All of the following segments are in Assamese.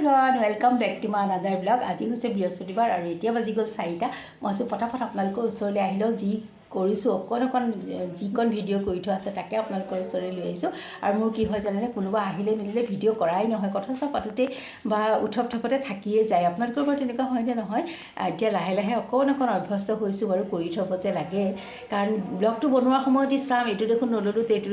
Everyone welcome back to my another blog আজি হৈছে বৃহস্পতিবাৰ আৰু এতিয়া বাজি গ'ল চাৰিটা। মই ভাবিছোঁ ফটাফট আপোনালোকৰ ওচৰলৈ আহি লওঁ যি কৰিছোঁ অকণ অকণ যিকণ ভিডিঅ' কৰি থোৱা আছে তাকে আপোনালোকৰ ওচৰলৈ লৈ আহিছোঁ। আৰু মোৰ কি হয় জানেনে কোনোবা আহিলে মেলিলে ভিডিঅ' কৰাই নহয় কথা চথা পাতোঁতে বা উঠপ থপতে থাকিয়ে যায়। আপোনালোকৰ বাৰু তেনেকুৱা হয়নে নহয়? এতিয়া লাহে লাহে অকণ অকণ অভ্যস্ত হৈছোঁ বাৰু কৰি থ'ব যে লাগে। কাৰণ ব্লগটো বনোৱাৰ সময়ত চাম এইটো দেখোন নল'লোঁ এইটো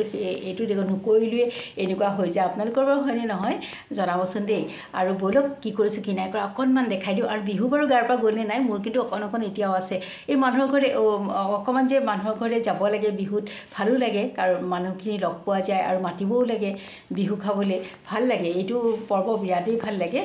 এইটো দেখোন নকৰিলোৱে এনেকুৱা হৈ যায়। আপোনালোকৰ বাৰু হয়নে নহয়? জনাবচোন দেই। আৰু ব'লক কি কৰিছোঁ কি নাই কৰা অকণমান দেখাই দিওঁ। আৰু বিহু বাৰু গাৰ পৰা গ'লনে নাই মোৰ কিন্তু অকণ অকণ এতিয়াও আছে। এই মানুহৰ ঘৰে অকণমান যে মানুহৰ ঘৰলৈ যাব লাগে বিহুত ভালো লাগে। কাৰণ মানুহখিনি লগ পোৱা যায় আৰু মাতিবও লাগে বিহু খাবলৈ। ভাল লাগে এইটো পৰ্ব বিৰাটেই ভাল লাগে।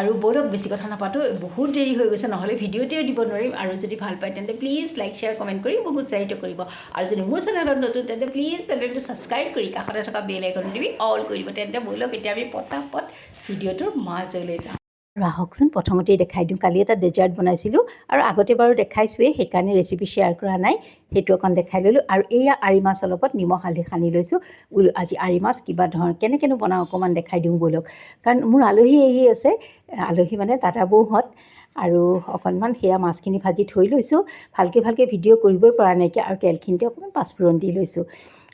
আৰু ব'লক বেছি কথা নাপাতো বহুত দেৰি হৈ গৈছে নহ'লে ভিডিঅ'তেও দিব নোৱাৰিম। আৰু যদি ভাল পায় তেন্তে প্লিজ লাইক শ্বেয়াৰ কমেণ্ট কৰি মোক উৎসাহিত কৰিব। আৰু যদি মোৰ চেনেলত নতুন তেন্তে প্লিজ চেনেলটো ছাবস্ক্ৰাইব কৰি কাষতে থকা বেল আইকন দিবি অল কৰি দিব। তেন্তে ব'লক এতিয়া আমি পটাপট ভিডিঅ'টোৰ মাজলৈ যাওঁ আৰু আহকচোন প্ৰথমতেই দেখাই দিওঁ। কালি এটা ডেজাৰ্ট বনাইছিলোঁ আৰু আগতে বাৰু দেখাইছোৱেই সেইকাৰণে ৰেচিপি শ্বেয়াৰ কৰা নাই। সেইটো অকণ দেখাই ল'লোঁ আৰু এয়া আৰি মাছ অলপত নিমখ হালধি সানি লৈছোঁ। বোলো আজি আৰি মাছ কিবা ধৰণৰ কেনেকৈনো বনাওঁ অকণমান দেখাই দিওঁ ব'লক। কাৰণ মোৰ আলহী আহি আছে আলহী মানে দাদা বৌহঁত আৰু অকণমান সেয়া মাছখিনি ভাজি থৈ লৈছোঁ। ভালকৈ ভালকৈ ভিডিঅ' কৰিবই পৰা নাইকিয়া আৰু তেলখিনিতে অকণমান পাঁচফোৰণ দি লৈছোঁ।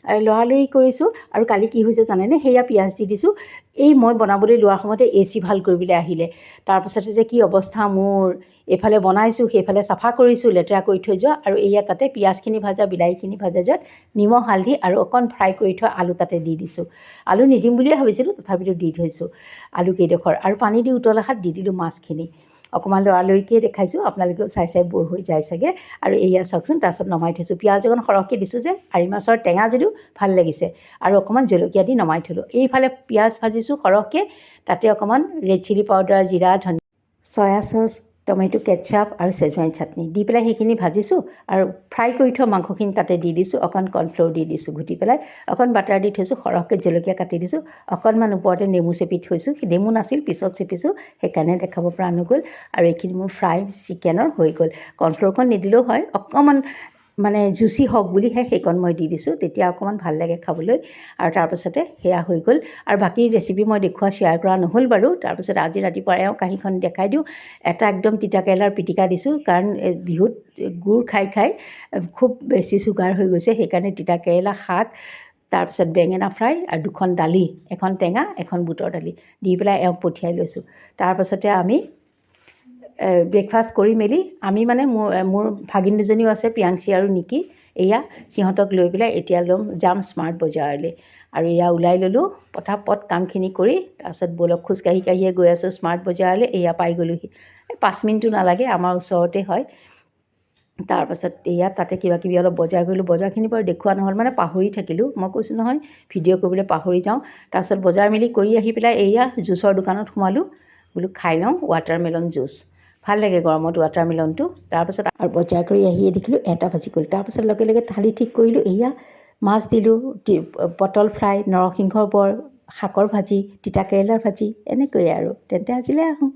লৰালৰি কৰিছোঁ। আৰু কালি কি হৈছে জানেনে? সেয়া পিঁয়াজ দি দিছোঁ। এই মই বনাবলৈ লোৱাৰ সময়তে এ চি ভালো কৰিবলৈ আহিলে। তাৰপাছতে যে কি অৱস্থা মোৰ। এইফালে বনাইছোঁ, সেইফালে চাফা কৰিছোঁ, লেতেৰা কৰি থৈ যোৱা। আৰু এয়া তাতে পিঁয়াজখিনি ভাজা, বিলাহীখিনি ভাজা যোৱাত নিমখ, হালধি আৰু অকণ ফ্ৰাই কৰি থোৱা আলু তাতে দি দিছোঁ। আলু নিদিম বুলিয়ে ভাবিছিলোঁ, তথাপিতো দি থৈছোঁ। আলু কেইডোখৰ। আৰু পানী দি উতল এখাত দি দিলোঁ মাছখিনি। অকণমান লৰালৰিকৈ দেখাইছোঁ, আপোনালোকেও চাই চাই বৰ হৈ যায় চাগে। আৰু এয়া চাওকচোন তাৰপিছত নমাই থৈছোঁ। পিঁয়াজ অকণ সৰহকৈ দিছোঁ যে, আৰি মাছৰ টেঙা যদিও ভালো লাগিছে। আৰু অকণমান জলকীয়া দি নমাই থ'লোঁ। এইফালে পিঁয়াজ ভাজিছোঁ সৰহকৈ, তাতে অকণমান ৰেড চিলি পাউডাৰ, জিৰা ধনিয়া চয়া চচ টমেটো, কেটচাপ আৰু চেজৱাইন চাটনি। দি পেলাই সেইখিনি ভাজিছোঁ আৰু ফ্ৰাই কৰি থোৱা মাংসখিনি তাতে দি দিছোঁ, অকণ কৰ্ণফ্ল'ৰ দি দিছোঁ ঘুটি পেলাই, অকণ বাটাৰ দি থৈছোঁ, সৰহকৈ জলকীয়া কাটি দিছোঁ, অকণমান ওপৰতে নেমু চেপি থৈছোঁ, সেই নেমু নাছিল, পিছত চেপিছোঁ, সেইকাৰণে দেখাব পৰা নগ'ল আৰু এইখিনি মোৰ ফ্ৰাই চিকেনৰ হৈ গ'ল। কৰ্ণফ্ল'ৰখন নিদিলেও হয়, অকণমান মানে জুচি হওক বুলিহে সেইকণ মই দি দিছোঁ তেতিয়া অকণমান ভাল লাগে খাবলৈ। আৰু তাৰপাছতে সেয়া হৈ গ'ল। আৰু বাকী ৰেচিপি মই দেখুওৱা শ্বেয়াৰ কৰা নহ'ল বাৰু। তাৰপিছত আজি ৰাতিপুৱা এওঁ কাঁহীখন দেখাই দিওঁ। এটা একদম তিতাকেৰেলাৰ পিটিকা দিছোঁ কাৰণ বিহুত গুড় খাই খাই খুব বেছি চুগাৰ হৈ গৈছে সেইকাৰণে তিতাকেৰেলা শাক তাৰপিছত বেঙেনা ফ্ৰাই আৰু দুখন দালি এখন টেঙা এখন বুটৰ দালি দি পেলাই এওঁক পঠিয়াই লৈছোঁ। তাৰপাছতে আমি ব্ৰেকফাষ্ট কৰি মেলি আমি মানে মোৰ মোৰ ভাগিন দুজনীও আছে প্ৰিয়াংশী আৰু নিকি। এয়া সিহঁতক লৈ পেলাই এতিয়া ল'ম যাম স্মাৰ্ট বজাৰলৈ। আৰু এয়া ওলাই ল'লোঁ পটাপট কামখিনি কৰি তাৰপাছত ব'লক খোজকাঢ়ি কাঢ়িয়ে গৈ আছোঁ স্মাৰ্ট বজাৰলৈ এয়া পাই গ'লোহি। পাঁচ মিনিটো নালাগে আমাৰ ওচৰতে হয়। তাৰপাছত এয়া তাতে কিবা কিবি অলপ বজাৰ কৰিলোঁ বজাৰখিনি বাৰু দেখুওৱা নহ'ল মানে পাহৰি থাকিলোঁ। মই কৈছোঁ নহয় ভিডিঅ' কৰিবলৈ পাহৰি যাওঁ। তাৰপাছত বজাৰ মেলি কৰি আহি পেলাই এয়া জুচৰ দোকানত সোমালোঁ বোলো খাই লওঁ ৱাটাৰমেলন জুচ ভাল লাগে গৰমত ৱাটাৰমেলনটো তাৰপাছত আৰু বজাৰ কৰি আহিয়ে দেখিলোঁ এটা ভাজি গ'ল। তাৰপাছত লগে লগে থালি ঠিক কৰিলোঁ এয়া মাছ দিলোঁ পটল ফ্ৰাই নৰসিংহৰ বৰ শাকৰ ভাজি তিতাকেৰেলাৰ ভাজি এনেকৈয়ে আৰু। তেন্তে আজিলৈ আহোঁ।